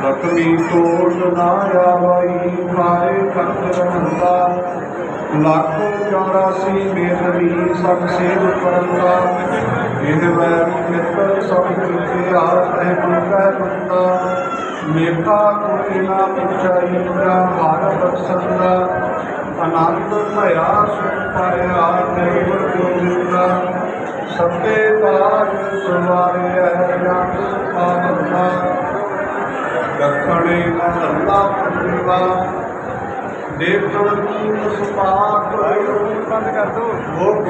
ਹੋ ਸਕਦਾ ਬੰਦਾ ਲਖਮੀ ਤੋੜ ਨਾ ਆਵਈ ਖਾਏ ਕੰਦਰ ਹੰਦਾ ਲੱਖ 84 ਮੇਦਵੀ ਸਭ ਸੇਵ ਕਰੰਦਾ ਇਹ ਵੈਰ ਮਿੱਤਰ ਸਭ ਕੀਤੇ ਆਪ ਹੈ ਮੰਗੈ ਬੰਦਾ ਮੇਖਾ ਕੋਈ ਨਾ ਪੁੱਛਾਈ ਦਾ ਹਰ ਬਖਸ਼ੰਦਾ। ਆਨੰਦ ਭਇਆ ਸੁਖ ਪਾਇਆ ਨਿਰਭਰ ਗੋਬਿੰਦਾ ਸਭੇ ਕਾਜ ਸਵਾਰਿਆ ਦੱਖਣੇ ਮਹੱਲਾ ਪੰਜਵਾ ਦੇਖਣ ਕੀ ਸੁਪਾਕ ਬੰਦ ਕਰ ਦੋ। ਭੋਗ